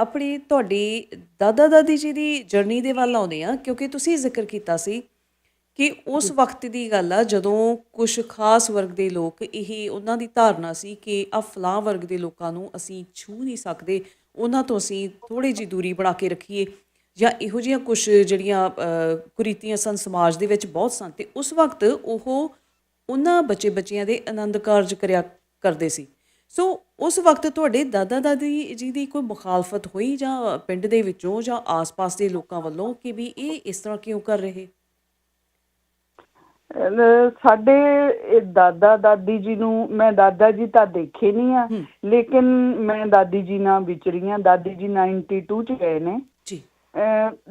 ਆਪਣੀ ਤੁਹਾਡੀ ਦਾਦਾ ਦਾਦੀ ਜੀ ਦੀ ਜਰਨੀ ਦੇ ਵੱਲ ਆਉਂਦੇ ਆ ਕਿਉਂਕਿ ਤੁਸੀਂ ਜ਼ਿਕਰ ਕੀਤਾ ਸੀ ਕਿ ਉਸ ਵਕਤ ਦੀ ਗੱਲ ਆ ਜਦੋਂ ਕੁਝ ਖਾਸ ਵਰਗ ਦੇ ਲੋਕ ਇਹ ਉਹਨਾਂ ਦੀ ਧਾਰਨਾ ਸੀ ਕਿ ਆ ਫਲਾਂ ਵਰਗ ਦੇ ਲੋਕਾਂ ਨੂੰ ਅਸੀਂ ਛੂ ਨਹੀਂ ਸਕਦੇ ਉਹਨਾਂ ਤੋਂ ਅਸੀਂ ਥੋੜੀ ਜਿਹੀ ਦੂਰੀ ਬਣਾ ਕੇ ਰੱਖੀਏ ਜਾਂ ਇਹੋ ਜਿਹੀਆਂ ਕੁਝ ਜਿਹੜੀਆਂ ਕੁਰੀਤੀਆਂ ਸਨ ਸਮਾਜ ਦੇ ਵਿੱਚ ਬਹੁਤ ਸਨ ਤੇ ਉਸ ਵਕਤ ਉਹ ਉਹਨਾਂ ਬੱਚੇ ਬੱਚਿਆਂ ਦੇ ਆਨੰਦ ਕਾਰਜ ਕਰਿਆ ਕਰਦੇ ਸੀ। ਸੋ ਉਸ ਵਕਤ ਤੁਹਾਡੇ ਦਾਦਾ ਦਾਦੀ ਜੀ ਦੀ ਕੋਈ ਮੁਖਾਲਫਤ ਹੋਈ ਜਾਂ ਪਿੰਡ ਦੇ ਵਿੱਚੋਂ ਜਾਂ ਆਸ-ਪਾਸ ਦੇ ਲੋਕਾਂ ਵੱਲੋਂ ਕਿ ਵੀ ਇਹ ਇਸ ਤਰ੍ਹਾਂ ਕਿਉਂ ਕਰ ਰਹੇ? ਸਾਡੇ ਇਹ ਦਾਦਾ ਦਾਦੀ ਜੀ ਨੂੰ ਮੈਂ ਦਾਦਾ ਜੀ ਤਾਂ ਦੇਖੇ ਨਹੀਂ ਆ। ਲੇਕਿਨ ਮੈਂ ਦਾਦੀ ਜੀ ਨਾਲ ਵਿਚਰੀ ਆ ਦਾਦੀ ਜੀ 92 ਚ ਗਏ ਨੇ।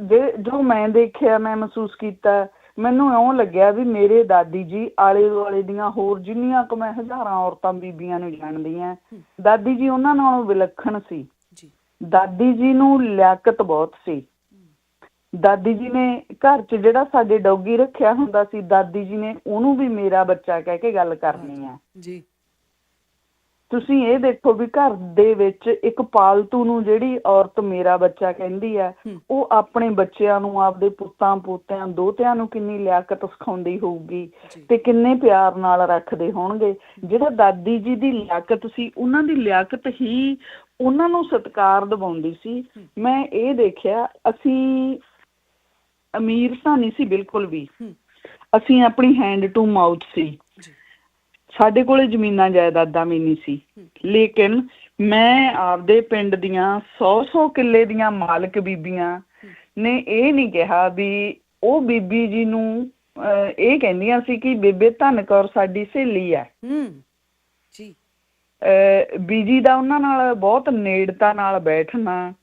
ਜੇ- ਜੋ ਮੈਂ ਦੇਖਿਆ ਮੈਂ ਮਹਿਸੂਸ ਕੀਤਾ ਮੈਨੂੰ ਇਉਂ ਲੱਗਿਆ ਵੀ ਮੇਰੇ ਦਾਦੀ ਜੀ ਆਲੇ ਦੁਆਲੇ ਦੀਆਂ ਹੋਰ ਜਿੰਨੀਆਂ ਕੁ ਮੈਂ ਹਜ਼ਾਰਾਂ ਔਰਤਾਂ ਬੀਬੀਆਂ ਨੂੰ ਜਾਣਦੀ ਆ ਦਾਦੀ ਜੀ ਉਹਨਾਂ ਨਾਲੋਂ ਵਿਲੱਖਣ ਸੀ। ਜੀ। ਦਾਦੀ ਜੀ ਨੂੰ ਲਿਆਕਤ ਬਹੁਤ ਸੀ। ਦਾਦੀ ਜੀ ਨੇ ਘਰ 'ਚ ਜਿਹੜਾ ਸਾਡੇ ਡੌਗੀ ਰੱਖਿਆ ਹੁੰਦਾ ਸੀ ਦਾਦੀ ਜੀ ਨੇ ਉਹਨੂੰ ਵੀ ਮੇਰਾ ਬੱਚਾ ਕਹਿ ਕੇ ਗੱਲ ਕਰਨੀ ਆ। ਜੀ। ਤੁਸੀਂ ਇਹ ਦੇਖੋ ਵੀ ਘਰ ਦੇ ਵਿੱਚ ਇੱਕ ਪਾਲਤੂ ਨੂੰ ਜਿਹੜੀ ਔਰਤ ਮੇਰਾ ਬੱਚਾ ਕਹਿੰਦੀ ਹੂੰ। ਉਹ ਆਪਣੇ ਬੱਚਿਆਂ ਨੂੰ ਆਪਦੇ ਪੁੱਤਾਂ ਪੋਤਿਆਂ ਦੋਤਿਆਂ ਨੂੰ ਕਿੰਨੀ ਲਿਆਕਤ ਸਿਖਾਉਂਦੀ ਹੋਊਗੀ ਤੇ ਕਿੰਨੇ ਪਿਆਰ ਨਾਲ ਰੱਖਦੇ ਹੋਣਗੇ। ਜਿਹੜਾ ਦਾਦੀ ਜੀ ਦੀ ਲਿਆਕਤ ਸੀ ਉਹਨਾਂ ਦੀ ਲਿਆਕਤ ਹੀ ਉਹਨਾਂ ਨੂੰ ਸਤਿਕਾਰ ਦਿਵਾਉਂਦੀ ਸੀ। ਮੈਂ ਇਹ ਦੇਖਿਆ ਅਸੀਂ ਅਮੀਰ ਤਾਂ ਨਹੀਂ ਸੀ ਬਿਲਕੁਲ ਵੀ। ਅਸੀਂ ਆਪਣੀ ਹੈਂਡ ਟੂ ਮਾਊਥ ਸੀ। ਸਾਡੇ ਕੋਲੇ ਜ਼ਮੀਨਾਂ ਜਾਇਦਾਦਾਂ ਵੀ ਨਹੀਂ ਸੀ। ਲੇਕਿਨ ਮੈਂ ਆਪਦੇ ਪਿੰਡ ਦੀਆਂ 100-100 ਕਿੱਲੇ ਦੀਆਂ ਮਾਲਕ ਬੀਬੀਆਂ ਨੇ ਇਹ ਨਹੀਂ ਕਿਹਾ ਵੀ ਉਹ ਬੀਬੀ ਜੀ ਨੂੰ ਇਹ ਕਹਿੰਦੀਆਂ ਸੀ ਕਿ ਬੇਬੇ ਧੰਨ ਕੌਰ ਸਾਡੀ ਸਹੇਲੀ ਹੈ। ਹੂੰ ਜੀ। ਅਹ, ਬੀਜੀ ਦਾ ਉਹਨਾਂ ਨਾਲ ਬਹੁਤ ਨੇੜਤਾ ਨਾਲ ਬੈਠਣਾ।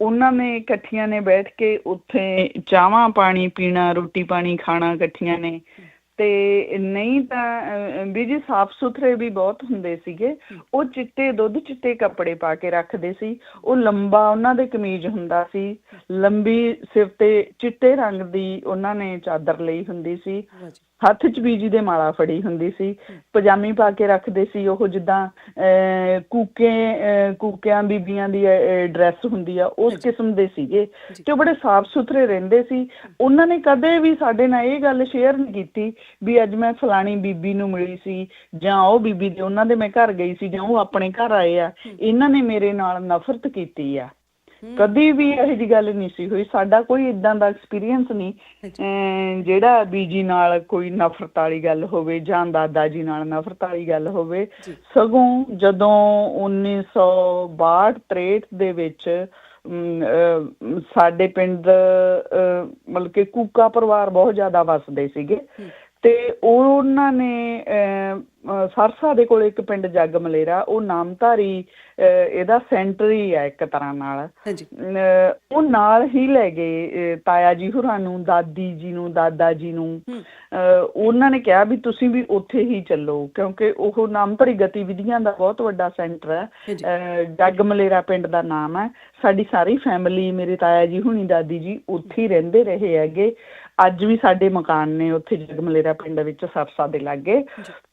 ਉਹਨਾਂ ਨੇ ਇਕੱਠੀਆਂ ਨੇ ਬੈਠ ਕੇ ਉੱਥੇ ਚਾਹਾਂ ਪਾਣੀ ਪੀਣਾ ਰੋਟੀ ਪਾਣੀ ਖਾਣਾ ਇਕੱਠੀਆਂ ਨੇ। ਤੇ ਨਹੀਂ ਤਾਂ ਅਹ, ਵੀ ਜੀ ਸਾਫ਼ ਸੁਥਰੇ ਵੀ ਬਹੁਤ ਹੁੰਦੇ ਸੀਗੇ। ਉਹ ਚਿੱਟੇ ਦੁੱਧ ਚਿੱਟੇ ਕੱਪੜੇ ਪਾ ਕੇ ਰੱਖਦੇ ਸੀ। ਉਹ ਲੰਬਾ ਉਹਨਾਂ ਦੇ ਕਮੀਜ਼ ਹੁੰਦਾ ਸੀ। ਲੰਬੀ ਸਿਰ ਤੇ ਚਿੱਟੇ ਰੰਗ ਦੀ ਉਹਨਾਂ ਨੇ ਚਾਦਰ ਲਈ ਹੁੰਦੀ ਸੀ। ਹੱਥ 'ਚ ਬੀਜੀ ਦੇ ਮਾਲਾ ਫੜੀ ਹੁੰਦੀ ਸੀ। ਪਜਾਮੀ ਪਾ ਕੇ ਰੱਖਦੇ ਸੀ। ਉਹ ਜਿੱਦਾਂ ਕੂਕੇ ਕੂਕਿਆਂ ਬੀਬੀਆਂ ਦੀ ਡਰੈਸ ਹੁੰਦੀ ਆ ਉਸ ਕਿਸਮ ਦੇ ਸੀਗੇ। ਤੇ ਉਹ ਬੜੇ ਸਾਫ਼ ਸੁਥਰੇ ਰਹਿੰਦੇ ਸੀ। ਉਹਨਾਂ ਨੇ ਕਦੇ ਵੀ ਸਾਡੇ ਨਾਲ ਇਹ ਗੱਲ ਸ਼ੇਅਰ ਨਹੀਂ ਕੀਤੀ ਵੀ ਅੱਜ ਮੈਂ ਫਲਾਣੀ ਬੀਬੀ ਨੂੰ ਮਿਲੀ ਸੀ ਜਾਂ ਉਹ ਬੀਬੀ ਦੇ ਉਹਨਾਂ ਦੇ ਮੈਂ ਘਰ ਗਈ ਸੀ ਜਾਂ ਉਹ ਆਪਣੇ ਘਰ ਆਏ ਆ ਇਹਨਾਂ ਨੇ ਮੇਰੇ ਨਾਲ ਨਫ਼ਰਤ ਕੀਤੀ ਆ। ਕਦੀ ਵੀ ਇਹੋ ਜੀ ਗੱਲ ਨਹੀਂ ਸੀ ਹੋਈ। ਸਾਡਾ ਕੋਈ ਇਦਾਂ ਦਾ ਐਕਸਪੀਰੀਅੰਸ ਨਹੀਂ। ਜਿਹੜਾ ਬੀਜੀ ਨਾਲ ਕੋਈ ਨਫ਼ਰਤ ਵਾਲੀ ਗੱਲ ਹੋਵੇ ਜਾਂ ਦਾਦਾ ਜੀ ਨਾਲ ਨਫ਼ਰਤ ਵਾਲੀ ਗੱਲ ਹੋਵੇ। ਸਗੋਂ ਜਦੋਂ 1962 63 ਦੇ ਵਿੱਚ ਸਾਡੇ ਪਿੰਡ ਮਤਲਬ ਕਿ ਕੂਕਾ ਪਰਿਵਾਰ ਬਹੁਤ ਜ਼ਿਆਦਾ ਵੱਸਦੇ ਸੀਗੇ। ਹੂੰ। ਤੇ ਉਹਨਾਂ ਨੇ ਸਰਸਾ ਦੇ ਕੋਲ ਇੱਕ ਪਿੰਡ ਜੱਗ ਮਲੇਰਾ ਉਹ ਨਾਮਧਾਰੀ ਇਹਦਾ ਸੈਂਟਰ ਹੀ ਹੈ ਇੱਕ ਤਰ੍ਹਾਂ ਨਾਲ। ਉਹ ਨਾਲ ਹੀ ਲੈ ਗਏ ਤਾਇਆ ਜੀ ਹੋਰਾਂ ਨੂੰ ਦਾਦੀ ਜੀ ਨੂੰ ਦਾਦਾ ਜੀ ਨੂੰ। ਉਹਨਾਂ ਨੇ ਕਿਹਾ ਵੀ ਤੁਸੀਂ ਵੀ ਉੱਥੇ ਹੀ ਚੱਲੋ ਕਿਉਂਕਿ ਉਹ ਨਾਮਧਾਰੀ ਗਤੀਵਿਧੀਆਂ ਦਾ ਬਹੁਤ ਵੱਡਾ ਸੈਂਟਰ ਹੈ। ਜੱਗ ਮਲੇਰਾ ਪਿੰਡ ਦਾ ਨਾਮ ਹੈ। ਸਾਡੀ ਸਾਰੀ ਫੈਮਿਲੀ ਮੇਰੇ ਤਾਇਆ ਜੀ ਹੁਣੀ ਦਾਦੀ ਜੀ ਉੱਥੇ ਹੀ ਰਹਿੰਦੇ ਰਹੇ ਹੈਗੇ। ਅੱਜ ਵੀ ਸਾਡੇ ਮਕਾਨ ਨੇ ਉੱਥੇ ਜਗਮਲੇਰਾ ਪਿੰਡ ਵਿੱਚ ਸਰਸਾ ਦੇ ਲਾਗੇ।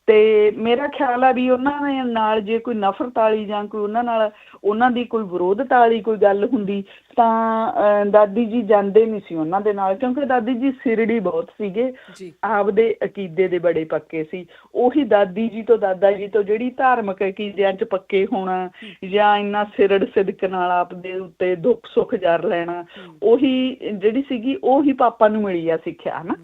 ਤੇ ਮੇਰਾ ਖਿਆਲ ਆ ਵੀ ਉਹਨਾਂ ਦੇ ਨਾਲ ਜੇ ਕੋਈ ਨਫ਼ਰਤ ਵਾਲੀ ਜਾਂ ਕੋਈ ਉਹਨਾਂ ਨਾਲ ਉਹਨਾਂ ਦੀ ਕੋਈ ਵਿਰੋਧਤਾ ਵਾਲੀ ਕੋਈ ਗੱਲ ਹੁੰਦੀ ਤਾਂ ਦਾਦੀ ਜੀ ਜਾਂਦੇ ਨਹੀਂ ਸੀ ਉਹਨਾਂ ਦੇ ਨਾਲ ਕਿਉਂਕਿ ਦਾਦੀ ਜੀ ਸਿਰੜੀ ਬਹੁਤ ਸੀਗੇ। ਆਪਦੇ ਅਕੀਦੇ ਦੇ ਬੜੇ ਪੱਕੇ ਸੀ। ਉਹੀ ਦਾਦੀ ਜੀ ਤੋਂ ਦਾਦਾ ਜੀ ਤੋਂ ਜਿਹੜੀ ਧਾਰਮਿਕ ਅਕੀਦਿਆਂ 'ਚ ਪੱਕੇ ਹੋਣਾ ਜਾਂ ਇੰਨਾ ਸਿਰੜ ਸਿਦਕ ਨਾਲ ਆਪਦੇ ਉੱਤੇ ਦੁੱਖ ਸੁੱਖ ਜਰ ਲੈਣਾ ਉਹੀ ਜਿਹੜੀ ਸੀਗੀ ਉਹੀ ਪਾਪਾ ਨੂੰ ਮਿਲੀ ਆ ਸਿੱਖਿਆ ਹਨਾ?